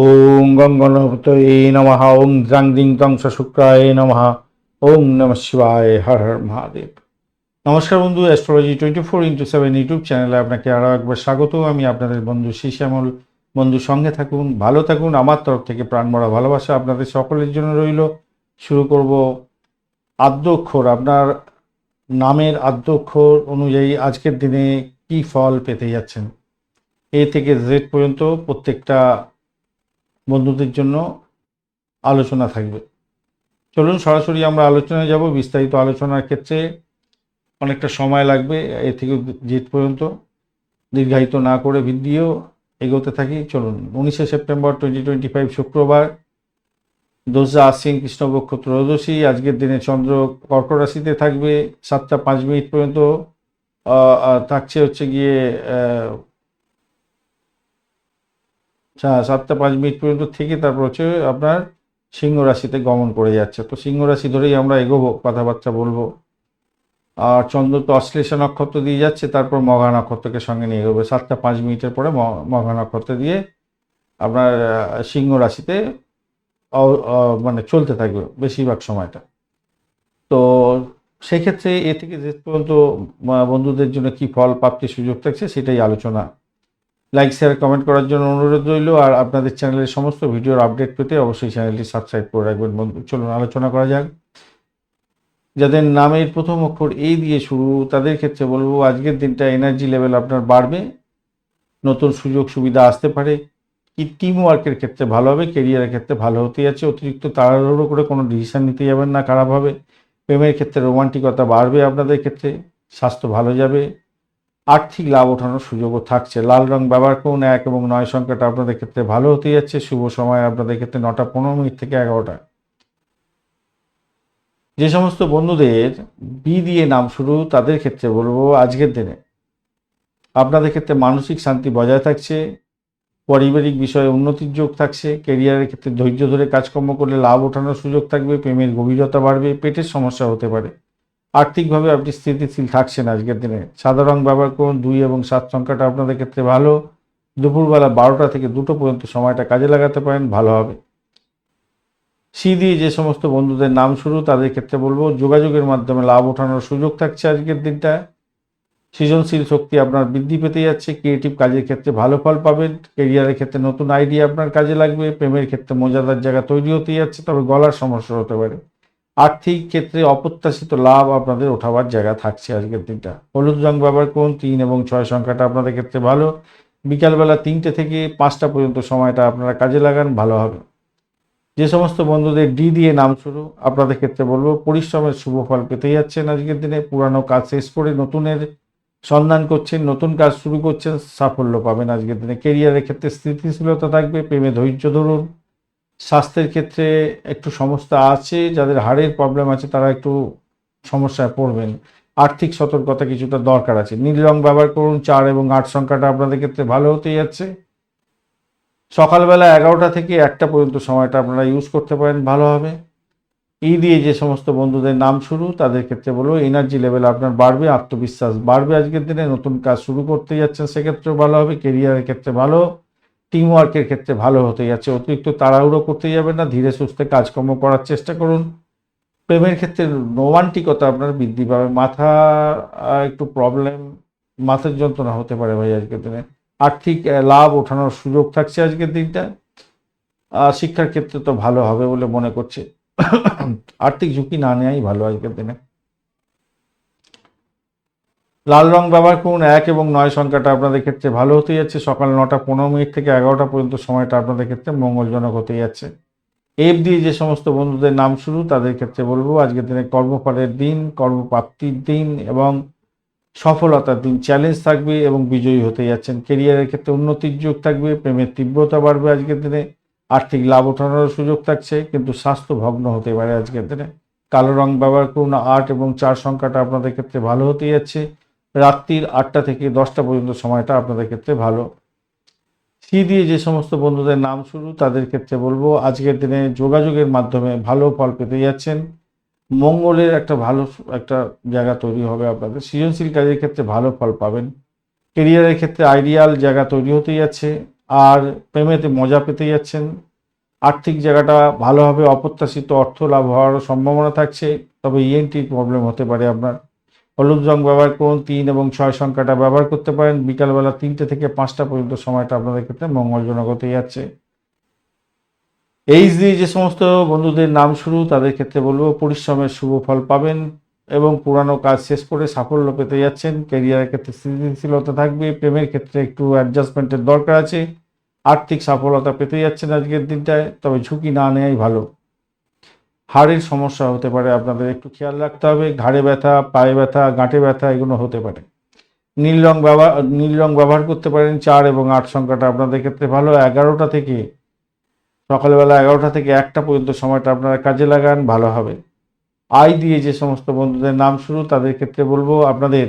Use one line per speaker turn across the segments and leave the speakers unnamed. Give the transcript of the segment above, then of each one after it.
ওং গঙ্গনপতয়ে নমঃ ওং দ্রাং দিং তংস শুক্রায় নমঃ ওং নম শিবায়, হর হর মহাদেব। নমস্কার বন্ধু astrology twenty four into seven YouTube চ্যানেলে আপনাকে আরও একবার স্বাগত। আমি আপনাদের বন্ধু শ্যামল বন্ধু, সঙ্গে থাকুন, ভালো থাকুন। আমার তরফ থেকে প্রাণ মরা ভালোবাসা আপনাদের সকলের জন্য রইল। শুরু করব আদ্যক্ষর। আপনার নামের আদ্যক্ষর অনুযায়ী আজকের দিনে কি ফল পেতে যাচ্ছেন? এ থেকে জেড পর্যন্ত প্রত্যেকটা বন্ধুদের জন্য আলোচনা থাকবে। চলুন সরাসরি আমরা আলোচনায় যাব। বিস্তারিত আলোচনার ক্ষেত্রে অনেকটা সময় লাগবে, এ থেকে জেড পর্যন্ত। দীর্ঘায়িত না করে ভিডিও এগোতে থাকি। চলুন, উনিশে সেপ্টেম্বর টোয়েন্টি টোয়েন্টি ফাইভ শুক্রবার, দোসরা আশ্বিন কৃষ্ণপক্ষ ত্রয়োদশী। আজকের দিনে চন্দ্র কর্কট রাশিতে থাকবে। সাতটা পাঁচ মিনিট পর্যন্ত থাকছে হচ্ছে গিয়ে সাতটা পাঁচ মিনিট পর্যন্ত থেকে তারপর হচ্ছে আপনার সিংহ রাশিতে গমন করে যাচ্ছে। তো সিংহ রাশি ধরেই আমরা এগোবো, কথাবার্তা বলব। আর চন্দ্র তো অশ্লেষা নক্ষত্র দিয়ে যাচ্ছে, তারপর মঘা নক্ষত্রকে সঙ্গে নিয়ে এগোবে। সাতটা পাঁচ মিনিটের পরে মঘা নক্ষত্র দিয়ে আপনার সিংহ রাশিতে মানে চলতে থাকবে বেশিরভাগ সময়টা। তো সেক্ষেত্রে এ থেকে যে পর্যন্ত বন্ধুদের জন্য কি ফল প্রাপ্তির সুযোগ থাকছে সেটাই আলোচনা লাইক শেয়ার কমেন্ট করার জন্য অনুরোধ রইল। আর আপনাদের চ্যানেলের সমস্ত ভিডিওর আপডেট পেতে অবশ্যই চ্যানেলটি সাবস্ক্রাইব করে রাখবেন। বন্ধু, চলুন আলোচনা করা যাক। যাদের নামের প্রথম অক্ষর এই দিয়ে শুরু, তাদের ক্ষেত্রে বলব, আজকের দিনটা এনার্জি লেভেল আপনার বাড়বে। নতুন সুযোগ সুবিধা আসতে পারে। কি টিম ওয়ার্কের ক্ষেত্রে ভালো হবে? কেরিয়ারের ক্ষেত্রে ভালো হতে যাচ্ছে অতিরিক্ত তাড়াহুড়ো করে কোনো ডিসিশন নিতে যাবেন না, খারাপ হবে। প্রেমের ক্ষেত্রে রোমান্টিকতা বাড়বে আপনাদের ক্ষেত্রে। স্বাস্থ্য ভালো যাবে। আর্থিক লাভ ওঠানোর সুযোগও থাকছে। লাল রং ব্যবহার করুন এক এবং নয় সংখ্যাটা আপনাদের ক্ষেত্রে ভালো হতে যাচ্ছে। শুভ সময় আপনাদের ক্ষেত্রে নটা পনেরো মিনিট থেকে এগারোটা। যে সমস্ত বন্ধুদের বি দিয়ে নাম শুরু, তাদের ক্ষেত্রে বলব আজকের দিনে। আপনাদের ক্ষেত্রে মানসিক শান্তি বজায় থাকছে, পারিবারিক বিষয়ে উন্নতির যোগ থাকছে কেরিয়ারের ক্ষেত্রে ধৈর্য ধরে কাজকর্ম করলে লাভ ওঠানোর সুযোগ থাকবে, প্রেমের গভীরতা বাড়বে, পেটের সমস্যা হতে পারে। আর্থিকভাবে আপনি স্থিতিশীল থাকছেন আজকের দিনে। সাদা রং ব্যবহার করুন, দুই এবং সাত সংখ্যাটা আপনাদের ক্ষেত্রে ভালো। দুপুরবেলা বারোটা থেকে দুটো পর্যন্ত সময়টা কাজে লাগাতে পারেন, ভালো হবে। সি দিয়ে যে সমস্ত বন্ধুদের নাম শুরু, তাদের ক্ষেত্রে বলব, যোগাযোগের মাধ্যমে লাভ ওঠানোর সুযোগ থাকছে আজকের দিনটা। সৃজনশীল শক্তি আপনার বৃদ্ধি পেতে যাচ্ছে, ক্রিয়েটিভ কাজের ক্ষেত্রে ভালো ফল পাবেন কেরিয়ারের ক্ষেত্রে নতুন আইডিয়া আপনার কাজে লাগবে, প্রেমের ক্ষেত্রে মজাদার জায়গা তৈরি হতে যাচ্ছে, তবে গলার সমস্যা হতে পারে। আর্থিক ক্ষেত্রে অপ্রত্যাশিত লাভ আপনাদের ওঠাবার জায়গা থাকছে আজকের দিনটা। হলুদ রং ব্যবহার করুন, তিন এবং ছয় সংখ্যাটা আপনাদের ক্ষেত্রে ভালো। বিকালবেলা তিনটে থেকে পাঁচটা পর্যন্ত সময়টা আপনারা কাজে লাগান, ভালো হবে। যে সমস্ত বন্ধুদের ডি দিয়ে নাম শুরু, আপনাদের ক্ষেত্রে বলব, পরিশ্রমের শুভ ফল পেতে যাচ্ছেন আজকের দিনে। পুরানো কাজ শেষ করে নতুনের সন্ধান করছেন, নতুন কাজ শুরু করছেন, সাফল্য পাবেন আজকের দিনে। কেরিয়ারের ক্ষেত্রে স্থিতিশীলতা থাকবে, প্রেমে ধৈর্য ধরুন। স্বাস্থ্যের ক্ষেত্রে একটু সমস্যা আছে, যাদের হাড়ের প্রবলেম আছে তারা একটু সমস্যায় পড়বেন। আর্থিক সতর্কতা কিছুটা দরকার আছে। নীল রং ব্যবহার করুন, চার এবং আট সংখ্যাটা আপনাদের ক্ষেত্রে ভালো হতে যাচ্ছে। সকালবেলা এগারোটা থেকে একটা পর্যন্ত সময়টা আপনারা ইউজ করতে পারেন, ভালো হবে। এই দিয়ে যে সমস্ত বন্ধুদের নাম শুরু, তাদের ক্ষেত্রে বলব এনার্জি লেভেল আপনার বাড়বে, আত্মবিশ্বাস বাড়বে। আজকের দিনে নতুন কাজ শুরু করতে যাচ্ছেন, সেক্ষেত্রেও ভালো হবে কেরিয়ারের ক্ষেত্রে ভালো। টিম ওয়ার্কের ক্ষেত্রে ভালো হতে যাচ্ছে। অতিরিক্ত তাড়াহুড়ো করতে যাবেন না, ধীরে সুস্থে কাজকর্ম করার চেষ্টা করুন। প্রেমের ক্ষেত্রে রোমান্টিকতা আপনার বৃদ্ধি পাবে। মাথা একটু প্রবলেম মাথার যন্ত্রণা হতে পারে ভাই আজকের দিনে। আর্থিক লাভ ওঠানোর সুযোগ থাকছে আজকের দিনটা। শিক্ষার ক্ষেত্রে তো ভালো হবে বলে মনে করছে। আর্থিক ঝুঁকি না নেওয়াই ভালো আজকের দিনে। লাল রং ব্যবহার করুন, এক এবং নয় সংখ্যাটা আপনাদের ক্ষেত্রে ভালো হতে যাচ্ছে। সকাল নটা পনেরো মিনিট থেকে এগারোটা পর্যন্ত সময়টা আপনাদের ক্ষেত্রে মঙ্গলজনক হতে যাচ্ছে। এফ দিয়ে যে সমস্ত বন্ধুদের নাম শুরু, তাদের ক্ষেত্রে বলব, আজকের দিনে কর্মফলের দিন, কর্মপ্রাপ্তির দিন এবং সফলতার দিন। চ্যালেঞ্জ থাকবে এবং বিজয়ী হতে যাচ্ছেন। কেরিয়ারের ক্ষেত্রে উন্নতির যোগ থাকবে, প্রেমের তীব্রতা বাড়বে আজকের দিনে, আর্থিক লাভ ওঠানোর সুযোগ থাকছে, কিন্তু স্বাস্থ্য ভগ্ন হতে পারে আজকের দিনে। কালো রং ব্যবহার করুন, আট এবং চার সংখ্যাটা আপনাদের ক্ষেত্রে ভালো হতে যাচ্ছে। রাত্রির আটটা থেকে দশটা পর্যন্ত সময়টা আপনাদের ক্ষেত্রে ভালো। সি দিয়ে যে সমস্ত বন্ধুদের নাম শুরু, তাদের ক্ষেত্রে বলব, আজকের দিনে যোগাযোগের মাধ্যমে ভালো ফল পেতে যাচ্ছেন। মঙ্গলের একটা ভালো একটা জায়গা তৈরি হবে আপনাদের। সৃজনশীল কাজের ক্ষেত্রে ভালো ফল পাবেন। কেরিয়ারের ক্ষেত্রে আইডিয়াল জায়গা তৈরি হতে যাচ্ছে। আর প্রেমেতে মজা পেতে যাচ্ছেন। আর্থিক জায়গাটা ভালোভাবে অপ্রত্যাশিত অর্থ লাভ হওয়ার সম্ভাবনা থাকছে। তবে ইএনটির প্রবলেম হতে পারে আপনার। হলুদ রং ব্যবহার করুন, তিন এবং ছয় সংখ্যাটা ব্যবহার করতে পারেন। বিকালবেলা তিনটে থেকে পাঁচটা পর্যন্ত সময়টা আপনাদের ক্ষেত্রে মঙ্গলজনক হতে যাচ্ছে। এইচ দিয়ে যে সমস্ত বন্ধুদের নাম শুরু, তাদের ক্ষেত্রে বলব পরিশ্রমের শুভ ফল পাবেন এবং পুরানো কাজ শেষ করে সাফল্য পেতে যাচ্ছেন। ক্যারিয়ারের ক্ষেত্রে স্থিতিশীলতা থাকবে, প্রেমের ক্ষেত্রে একটু অ্যাডজাস্টমেন্টের দরকার আছে। আর্থিক সফলতা পেতে যাচ্ছেন আজকের দিনটায়, তবে ঝুঁকি না নেওয়াই ভালো। হাড়ের সমস্যা হতে পারে, আপনাদের একটু খেয়াল রাখতে হবে, ঘাড়ে ব্যথা, পায়ে ব্যথা, গাঁটে ব্যথা এগুলো হতে পারে। নীল রং ব্যবহার নীল রং ব্যবহার করতে পারেন, চার এবং আট সংখ্যাটা আপনাদের ক্ষেত্রে ভালো। এগারোটা থেকে, সকালবেলা এগারোটা থেকে একটা পর্যন্ত সময়টা আপনারা কাজে লাগান, ভালো হবে। আই দিয়ে যে সমস্ত বন্ধুদের নাম শুরু, তাদের ক্ষেত্রে বলব, আপনাদের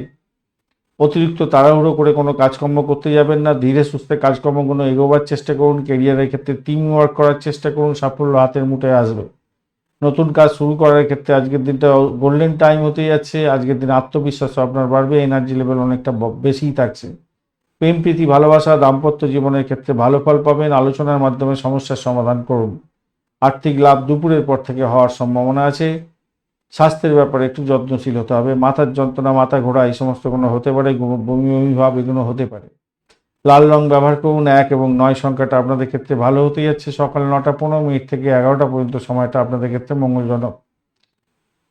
অতিরিক্ত তাড়াহুড়ো করে কোনো কাজকর্ম করতে যাবেন না, ধীরে সুস্থে কাজকর্মগুলো এগোবার চেষ্টা করুন কেরিয়ারের ক্ষেত্রে টিম ওয়ার্ক করার চেষ্টা করুন, সাফল্য হাতের মুঠে আসবে। নতুন কাজ শুরু করার ক্ষেত্রে আজকের দিনটা গোল্ডেন টাইম হতে যাচ্ছে। আজকের দিন আত্মবিশ্বাস আপনার বাড়বে এনার্জি লেভেল অনেকটা বেশিই থাকছে। প্রেম, প্রীতি, ভালোবাসা, দাম্পত্য জীবনের ক্ষেত্রে ভালো ফল পাবেন। আলোচনার মাধ্যমে সমস্যার সমাধান করুন। আর্থিক লাভ দুপুরের পর থেকে হওয়ার সম্ভাবনা আছে। স্বাস্থ্যের ব্যাপারে একটু যত্নশীল হতে হবে। মাথার যন্ত্রণা, মাথা ঘোরা এই সমস্ত কোনো হতে পারে বমি বমি ভাব এগুলো হতে পারে। লাল রং ব্যবহার করুন, এক এবং নয় সংখ্যাটা আপনাদের ক্ষেত্রে ভালো হতে যাচ্ছে। সকাল নটা পনেরো মিনিট থেকে এগারোটা পর্যন্ত সময়টা আপনাদের ক্ষেত্রে মঙ্গলজনক।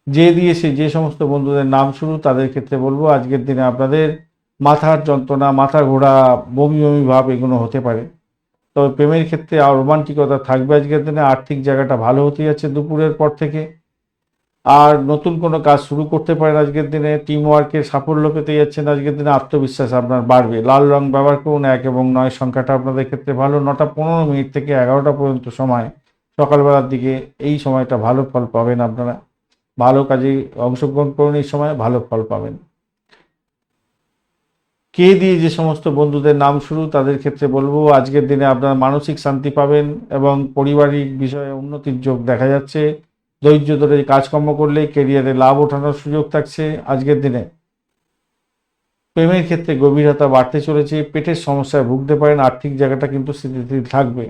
যে দিয়েছে যে সমস্ত বন্ধুদের নাম শুরু তাদের ক্ষেত্রে বলব, আজকের দিনে আপনাদের মাথার যন্ত্রণা মাথা ঘোরা বমি বমি ভাব এগুলো হতে পারে। তবে প্রেমের ক্ষেত্রে আর রোমান্টিকতা থাকবে আজকের দিনে। আর্থিক জায়গাটা ভালো হতে যাচ্ছে দুপুরের পর থেকে। আর নতুন কোনো কাজ শুরু করতে পারেন আজকের দিনে। টিম ওয়ার্কের সাফল্য পেতে যাচ্ছেন আজকের দিনে আত্মবিশ্বাস আপনার বাড়বে। লাল রং ব্যবহার করুন, এক এবং নয় সংখ্যাটা আপনাদের ক্ষেত্রে ভালো। নটা পনেরো মিনিট থেকে এগারোটা পর্যন্ত সময় সকালবেলার দিকে এই সময়টা ভালো ফল পাবেন আপনারা। ভালো কাজে অংশগ্রহণ করুন এই সময়, ভালো ফল পাবেন। কে দিয়ে যে সমস্ত বন্ধুদের নাম শুরু, তাদের ক্ষেত্রে বলব, আজকের দিনে আপনারা মানসিক শান্তি পাবেন এবং পারিবারিক বিষয়ে উন্নতির যোগ দেখা যাচ্ছে। ধৈর্য ধরে কাজকর্ম করলে কেরিয়ারে লাভ ওঠানোর সুযোগ থাকছে আজকের দিনে। প্রেমের ক্ষেত্রে গভীরতা বাড়তে চলেছে, পেটের সমস্যায় ভুগতে পারেন, আর্থিক জায়গাটা কিন্তু স্থিতিশীল থাকবে।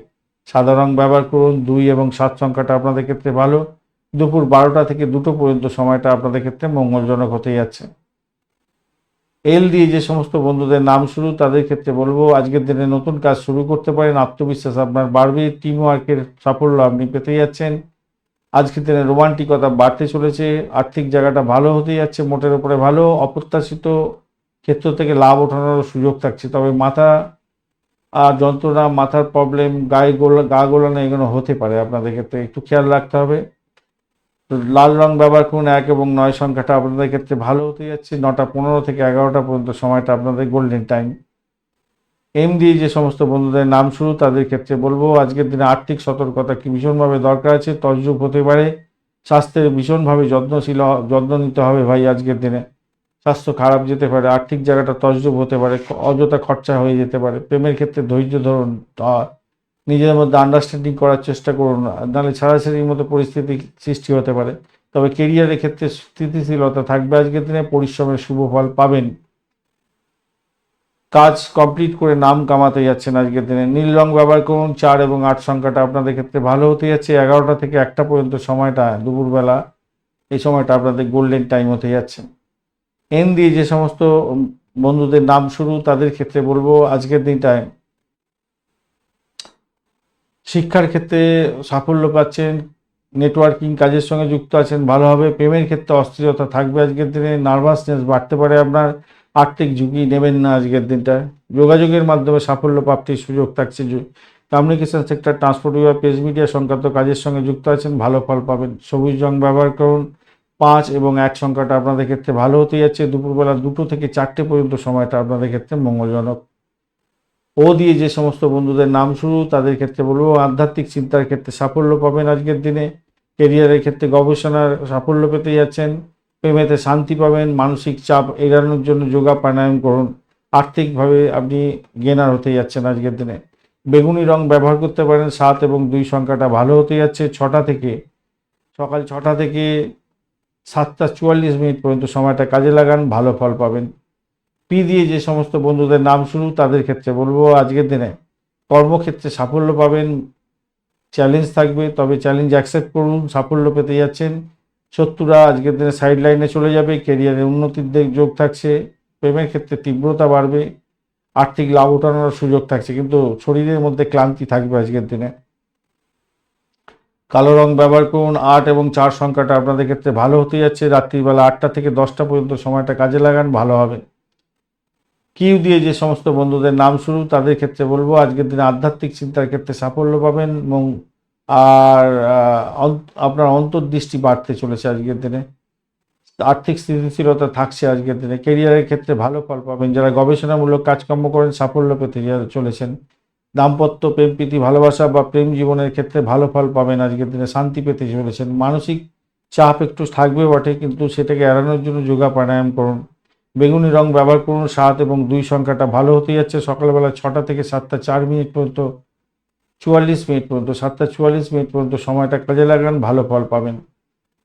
সাদা ব্যবহার করুন, দুই এবং সাত সংখ্যাটা আপনাদের ক্ষেত্রে ভালো। দুপুর বারোটা থেকে দুটো পর্যন্ত সময়টা আপনাদের ক্ষেত্রে মঙ্গলজনক হতে যাচ্ছে। এল দিয়ে যে সমস্ত বন্ধুদের নাম শুরু, তাদের ক্ষেত্রে বলব, আজকের দিনে নতুন কাজ শুরু করতে পারেন, আত্মবিশ্বাস আপনার বাড়বে টিম ওয়ার্কের সাফল্য আপনি পেতে যাচ্ছেন। আজকের দিনে রোমান্টিকতা বাড়তে চলেছে, আর্থিক জায়গাটা ভালো হতে যাচ্ছে, মোটের উপরে ভালো, অপ্রত্যাশিত ক্ষেত্র থেকে লাভ ওঠানোর সুযোগ থাকছে। তবে মাথা আর যন্ত্রণা, মাথার প্রবলেম গায়ে গোলা, গা গোলানো এগুলো হতে পারে। আপনাদের ক্ষেত্রে একটু খেয়াল রাখতে হবে। লাল রং ব্যবহার করুন, এক এবং নয় সংখ্যাটা আপনাদের ক্ষেত্রে ভালো হতে যাচ্ছে। নটা পনেরো থেকে এগারোটা পর্যন্ত সময়টা আপনাদের গোল্ডেন টাইম এম দিয়ে যে সমস্ত বন্ধুদের নাম শুরু তাদের ক্ষেত্রে বলব, আজকের দিনে আর্থিক সতর্কতা কি ভীষণভাবে দরকার আছে তজরূপ হতে পারে, স্বাস্থ্যের ভীষণভাবে যত্নশীল যত্ন নিতে হবে ভাই আজকের দিনে। স্বাস্থ্য খারাপ যেতে পারে, আর্থিক জায়গাটা তজরূপ হতে পারে অযথা খরচা হয়ে যেতে পারে, প্রেমের ক্ষেত্রে ধৈর্য ধরুন নিজেদের মধ্যে আন্ডারস্ট্যান্ডিং করার চেষ্টা করুন, নাহলে ছাড়াছাড়ির মতো পরিস্থিতি সৃষ্টি হতে পারে। তবে কেরিয়ারের ক্ষেত্রে স্থিতিশীলতা থাকবে আজকের দিনে, পরিশ্রমের শুভ ফল পাবেন। কাজ কমপ্লিট করে নাম কামাতে যাচ্ছেন আজকের দিনে। নীল রং ব্যবহার করুন, চার এবং আট সংখ্যাটা আপনাদের ক্ষেত্রে ভালো হতে যাচ্ছে। এগারোটা থেকে একটা পর্যন্ত সময়টা, দুপুরবেলা এই সময়টা আপনাদের গোল্ডেন টাইম হতে যাচ্ছে। এন দিয়ে যে সমস্ত বন্ধুদের নাম শুরু, তাদের ক্ষেত্রে বলব আজকের দিনটায় শিক্ষার ক্ষেত্রে সাফল্য পাচ্ছেন নেটওয়ার্কিং কাজের সঙ্গে যুক্ত আছেন ভালোভাবে প্রেমের ক্ষেত্রে অস্থিরতা থাকবে আজকের দিনে নার্ভাসনেস বাড়তে পারে আপনার। আর্থিক ঝুঁকি নেবেন না আজকের দিনটায় যোগাযোগের মাধ্যমে সাফল্য প্রাপ্তির সুযোগ থাকছে কমিউনিকেশন সেক্টর ট্রান্সপোর্ট বিভাগ পেজ মিডিয়া সংক্রান্ত কাজের সঙ্গে যুক্ত আছেন, ভালো ফল পাবেন। সবুজ রং ব্যবহার করুন, পাঁচ এবং এক সংখ্যাটা আপনাদের ক্ষেত্রে ভালো হতে যাচ্ছে। দুপুরবেলা দুটো থেকে চারটে পর্যন্ত সময়টা আপনাদের ক্ষেত্রে মঙ্গলজনক। ও দিয়ে যে সমস্ত বন্ধুদের নাম শুরু, তাদের ক্ষেত্রে বলব, আধ্যাত্মিক চিন্তার ক্ষেত্রে সাফল্য পাবেন আজকের দিনে। কেরিয়ারের ক্ষেত্রে গবেষণার সাফল্য পেতে যাচ্ছেন। প্রেমেতে শান্তি পাবেন, মানসিক চাপ এড়ানোর জন্য যোগা প্রাণায়াম করুন। আর্থিকভাবে আপনি গেনার হতে যাচ্ছেন আজকের দিনে। বেগুনি রং ব্যবহার করতে পারেন, সাত এবং দুই সংখ্যাটা ভালো হতে যাচ্ছে। ছটা থেকে, সকাল ছটা থেকে সাতটা চুয়াল্লিশ মিনিট পর্যন্ত সময়টা কাজে লাগান, ভালো ফল পাবেন। পি দিয়ে যে সমস্ত বন্ধুদের নাম শুরু তাদের ক্ষেত্রে বলব, আজকের দিনে কর্মক্ষেত্রে সাফল্য পাবেন। চ্যালেঞ্জ থাকবে, তবে চ্যালেঞ্জ অ্যাকসেপ্ট করুন, সাফল্য পেতে যাচ্ছেন। শত্রুরা আজকের দিনে সাইড লাইনে চলে যাবে কেরিয়ারে উন্নতির দিক যোগ থাকছে, প্রেমের ক্ষেত্রে তীব্রতা বাড়বে, আর্থিক লাভ ওঠানোর সুযোগ থাকছে, কিন্তু শরীরের মধ্যে ক্লান্তি থাকবে আজকের দিনে। কালো রং ব্যবহার করুন, আট এবং চার সংখ্যাটা আপনাদের ক্ষেত্রে ভালো হতে যাচ্ছে, রাত্রিবেলা আটটা থেকে দশটা পর্যন্ত সময়টা কাজে লাগান, ভালো হবে। কিউ দিয়ে যে সমস্ত বন্ধুদের নাম শুরু তাদের ক্ষেত্রে বলব, আজকের দিনে আধ্যাত্মিক চিন্তার ক্ষেত্রে সাফল্য পাবেন এবং আর আপনার অন্তর্দৃষ্টি বাড়তে চলেছে আজকের দিনে। আর্থিক স্থিতিশীলতা থাকছে আজকের দিনে। কেরিয়ারের ক্ষেত্রে ভালো ফল পাবেন। যারা গবেষণামূলক কাজকর্ম করেন, সাফল্য পেতে চলেছেন। দাম্পত্য, প্রেম, প্রীতি, ভালোবাসা বা প্রেম জীবনের ক্ষেত্রে ভালো ফল পাবেন আজকের দিনে। শান্তি পেতে চলেছেন। মানসিক চাপ একটু থাকবে বটে, কিন্তু সেটাকে এড়ানোর জন্য যোগা প্রাণায়াম করুন। বেগুনি রং ব্যবহার করুন। সাত এবং দুই সংখ্যাটা ভালো হতে যাচ্ছে। সকালবেলা ছটা থেকে সাতটা, চার মিনিট পর্যন্ত চুয়াল্লিশ মিনিট পর্যন্ত, সাতটা চুয়াল্লিশ মিনিট পর্যন্ত সময়টা কাজে লাগান, ভালো ফল পাবেন।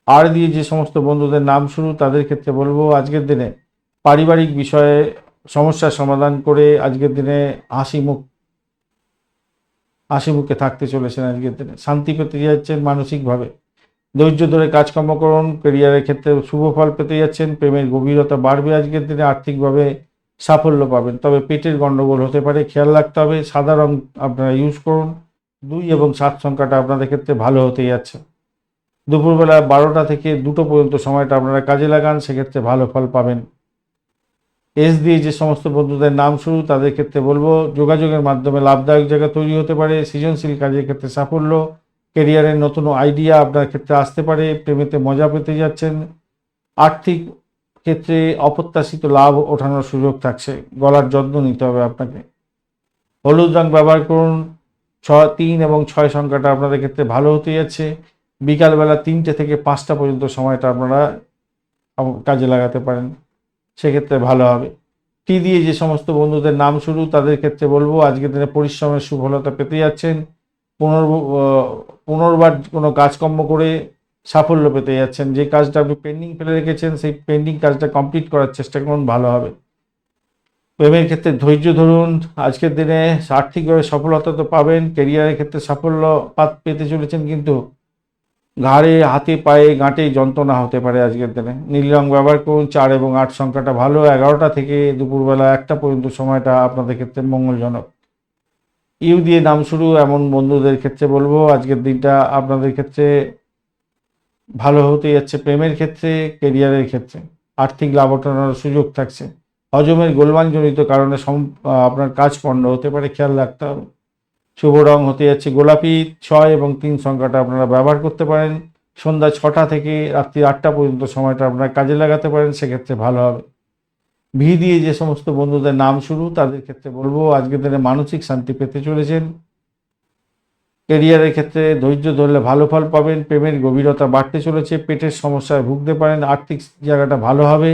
আর দিয়ে যে সমস্ত বন্ধুদের নাম শুরু তাদের ক্ষেত্রে বলব, আজকের দিনে পারিবারিক বিষয়ে সমস্যার সমাধান করে আজকের দিনে হাসি মুখ, হাসি মুখে থাকতে চলেছেন আজকের দিনে। শান্তি পেতে যাচ্ছেন মানসিকভাবে। ধৈর্য ধরে কাজকর্ম করুন কেরিয়ারের ক্ষেত্রে শুভ ফল পেতে যাচ্ছেন, প্রেমের গভীরতা বাড়বে আজকের দিনে, আর্থিকভাবে সাফল্য পাবেন। তবে পেটের গণ্ডগোল হতে পারে, খেয়াল রাখতে হবে, সাদা রং আপনারা ইউজ করুন। দুই এবং সাত সংখ্যাটা আপনাদের ক্ষেত্রে ভালো হতে যাচ্ছে। দুপুরবেলা বারোটা থেকে দুটো পর্যন্ত সময়টা আপনারা কাজে লাগান, সেক্ষেত্রে ভালো ফল পাবেন। এস দিয়ে যে সমস্ত বন্ধুদের নাম শুরু, তাদের ক্ষেত্রে বলব, যোগাযোগের মাধ্যমে লাভদায়ক জায়গা তৈরি হতে পারে, সৃজনশীল কাজের ক্ষেত্রে সাফল্য কেরিয়ারের নতুন আইডিয়া আপনার ক্ষেত্রে আসতে পারে, প্রেমেতে মজা পেতে যাচ্ছেন। আর্থিক ক্ষেত্রে অপ্রত্যাশিত লাভ ওঠানোর সুযোগ থাকছে, গলার যত্ন নিতে হবে আপনাকে। হলুদ রং ব্যবহার করুন ছয়, তিন এবং ছয় সংখ্যাটা আপনাদের ক্ষেত্রে ভালো হতে যাচ্ছে। বিকালবেলা তিনটে থেকে পাঁচটা পর্যন্ত সময়টা আপনারা কাজে লাগাতে পারেন। সেক্ষেত্রে ভালো হবে। টি দিয়ে যে সমস্ত বন্ধুদের নাম শুরু, তাদের ক্ষেত্রে বলব, আজকের দিনে পরিশ্রমের সুফলতা পেতে যাচ্ছেন। পুনর পুনর্বার কোনো কাজকর্ম করে সাফল্য পেতে যাচ্ছেন। যে কাজটা আপনি পেন্ডিং ফেলে রেখেছেন, সেই পেন্ডিং কাজটা কমপ্লিট করার চেষ্টা করুন, ভালো হবে। প্রেমের ক্ষেত্রে ধৈর্য ধরুন, আজকের দিনে আর্থিকভাবে সফলতা তো পাবেন কেরিয়ারের ক্ষেত্রে সাফল্য পাত পেতে চলেছেন কিন্তু ঘাড়ে, হাতে, পায়ে, গাঁটে যন্ত্রণা হতে পারে আজকের দিনে। নীল রং ব্যবহার করুন, চার এবং আট সংখ্যাটা ভালো, এগারোটা থেকে দুপুরবেলা একটা পর্যন্ত সময়টা আপনাদের ক্ষেত্রে মঙ্গলজনক। ইউ দিয়ে নাম শুরু, এমন বন্ধুদের ক্ষেত্রে বলব, আজকের দিনটা আপনাদের ক্ষেত্রে ভালো হতে যাচ্ছে প্রেমের ক্ষেত্রে কেরিয়ারের ক্ষেত্রে। আর্থিক লাভ ওঠানোর সুযোগ থাকছে। হজমের গোলমালজনিত কারণে আপনার কাজ পণ্ড হতে পারে, খেয়াল রাখতে হবে। শুভ রং হতে যাচ্ছে গোলাপি, ছয় এবং তিন সংখ্যাটা আপনারা ব্যবহার করতে পারেন। সন্ধ্যা ছটা থেকে রাত্রি আটটা পর্যন্ত সময়টা আপনারা কাজে লাগাতে পারেন, সেক্ষেত্রে ভালো হবে। ভি দিয়ে যে সমস্ত বন্ধুদের নাম শুরু, তাদের ক্ষেত্রে বলব, আজকের দিনে মানসিক শান্তি পেতে চলেছেন। কেরিয়ারের ক্ষেত্রে ধৈর্য ধরলে ভালো ফল পাবেন, প্রেমের গভীরতা বাড়তে চলেছে, পেটের সমস্যায় ভুগতে পারেন, আর্থিক জায়গাটা ভালো হবে।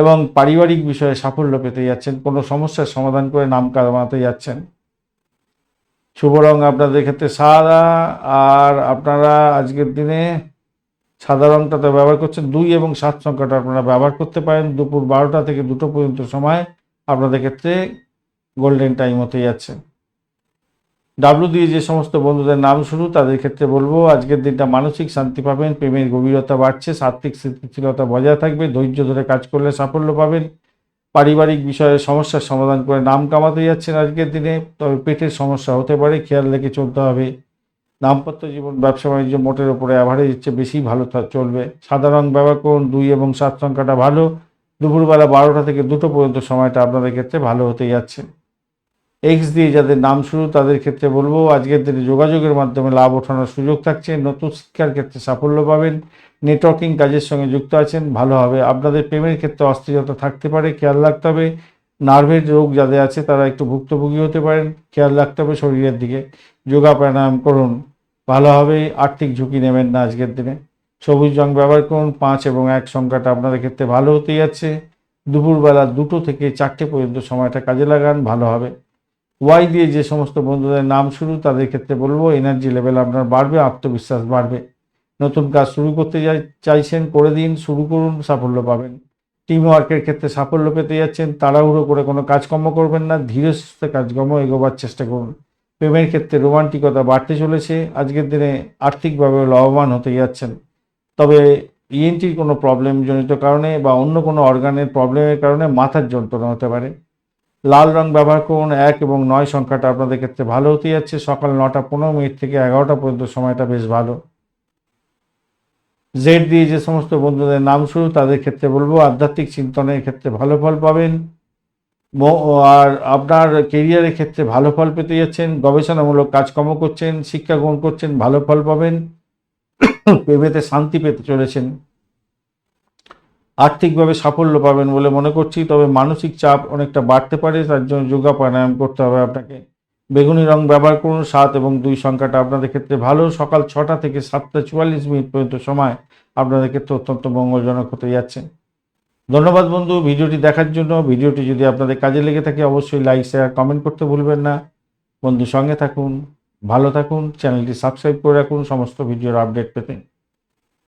এবং পারিবারিক বিষয়ে সাফল্য পেতে যাচ্ছেন, কোনো সমস্যার সমাধান করে নাম কামাতে যাচ্ছেন। শুভ রং আপনাদের ক্ষেত্রে সাদা, আর আপনারা আজকের দিনে সাদা রংটা তো ব্যবহার করছেন, দুই এবং সাত সংখ্যাটা আপনারা ব্যবহার করতে পারেন। দুপুর বারোটা থেকে দুটো পর্যন্ত সময় আপনাদের ক্ষেত্রে গোল্ডেন টাইম হতে যাচ্ছে। ডাব্লু দিয়ে যে সমস্ত বন্ধুদের নাম শুরু তাদের ক্ষেত্রে বলব, আজকের দিনটা মানসিক শান্তি পাবেন, প্রেমের গভীরতা বাড়ছে সাত্বিক স্থিতিশীলতা বজায় থাকবে, ধৈর্য ধরে কাজ করলে সাফল্য পাবেন। পারিবারিক বিষয়ে সমস্যার সমাধান করে নাম কামাতে যাচ্ছেন আজকের দিনে, তবে পেটের সমস্যা হতে পারে, খেয়াল রেখে চলতে হবে। দাম্পত্য জীবন, ব্যবসা বাণিজ্য মোটের উপরে অ্যাভারেজ হচ্ছে, বেশি ভালো চলবে। সাদা রং ব্যবহার করুন, দুই এবং সাত সংখ্যাটা ভালো। দুপুরবেলা বারোটা থেকে দুটো পর্যন্ত সময়টা আপনাদের ক্ষেত্রে ভালো হতে যাচ্ছে। এক্স দিয়ে যাদের নাম শুরু, তাদের ক্ষেত্রে বলব আজকের দিনে যোগাযোগের মাধ্যমে লাভ ওঠানোর সুযোগ থাকছে। নতুন শিক্ষার ক্ষেত্রে সাফল্য পাবেন। নেটওয়ার্কিং কাজের সঙ্গে যুক্ত আছেন, ভালো হবে। আপনাদের প্রেমের ক্ষেত্রে অস্থিরতা থাকতে পারে, খেয়াল রাখতে হবে। নার্ভের রোগ যাদের আছে, তারা একটু ভুক্তভোগী হতে পারেন, খেয়াল রাখতে হবে শরীরের দিকে। যোগা প্রাণায়াম করুন, ভালো হবে, আর্থিক ঝুঁকি নেবেন না আজকের দিনে। সবুজ রং ব্যবহার করুন, পাঁচ এবং এক সংখ্যাটা আপনাদের ক্ষেত্রে ভালো হতে যাচ্ছে। দুপুরবেলা দুটো থেকে চারটে পর্যন্ত সময়টা কাজে লাগান, ভালো হবে। ওয়াই দিয়ে যে সমস্ত বন্ধুদের নাম শুরু, তাদের ক্ষেত্রে বলব এনার্জি লেভেল আপনার বাড়বে, আত্মবিশ্বাস বাড়বে। নতুন কাজ শুরু করতে চাইছেন, করে দিন, শুরু করুন, সাফল্য পাবেন। টিম ওয়ার্কের ক্ষেত্রে সাফল্য পেতে যাচ্ছেন, তাড়াহুড়ো করে কোনো কাজকর্ম করবেন না, ধীরে সুস্থে কাজকর্ম এগোবার চেষ্টা করুন। প্রেমের ক্ষেত্রে রোমান্টিকতা বাড়তে চলেছে, আজকের দিনে আর্থিকভাবে লাভবান হতে যাচ্ছেন। তবে ইএনটির কোনো প্রবলেমজনিত কারণে বা অন্য কোনো অর্গানের প্রবলেমের কারণে মাথার যন্ত্রণা হতে পারে। লাল রং ব্যবহার করুন, এক এবং নয় সংখ্যাটা আপনাদের ক্ষেত্রে ভালো হতে যাচ্ছে। সকাল নটা পনেরো মিনিট থেকে এগারোটা পর্যন্ত সময়টা বেশ ভালো। জেড দিয়ে যে সমস্ত বন্ধুদের নাম শুরু, তাদের ক্ষেত্রে বলব আধ্যাত্মিক চিন্তনের ক্ষেত্রে ভালো ফল পাবেন। আর আপনার কেরিয়ারের ক্ষেত্রে ভালো ফল পেতে যাচ্ছেন, গবেষণামূলক কাজকর্ম করছেন, শিক্ষা গ্রহণ করছেন, ভালো ফল পাবেন। প্রেমেতে শান্তি পেতে চলেছেন। আর্থিকভাবে সাফল্য পাবেন বলে মনে করছি, তবে মানসিক চাপ অনেকটা বাড়তে পারে, তার জন্য যোগা প্রাণায়াম করতে হবে আপনাকে। বেগুনি রং ব্যবহার করুন, সাত এবং দুই সংখ্যাটা আপনাদের ক্ষেত্রে ভালো। সকাল ছটা থেকে সাতটা চুয়াল্লিশ মিনিট পর্যন্ত সময় আপনাদের ক্ষেত্রে অত্যন্ত মঙ্গলজনক হতে যাচ্ছে। ধন্যবাদ বন্ধু, ভিডিওটি দেখার জন্য। ভিডিওটি যদি আপনাদের কাজে লেগে থাকে, অবশ্যই লাইক, শেয়ার, কমেন্ট করতে ভুলবেন না। বন্ধু সঙ্গে থাকুন, ভালো থাকুন, চ্যানেলটি সাবস্ক্রাইব করে রাখুন, সমস্ত ভিডিওর আপডেট পেতে।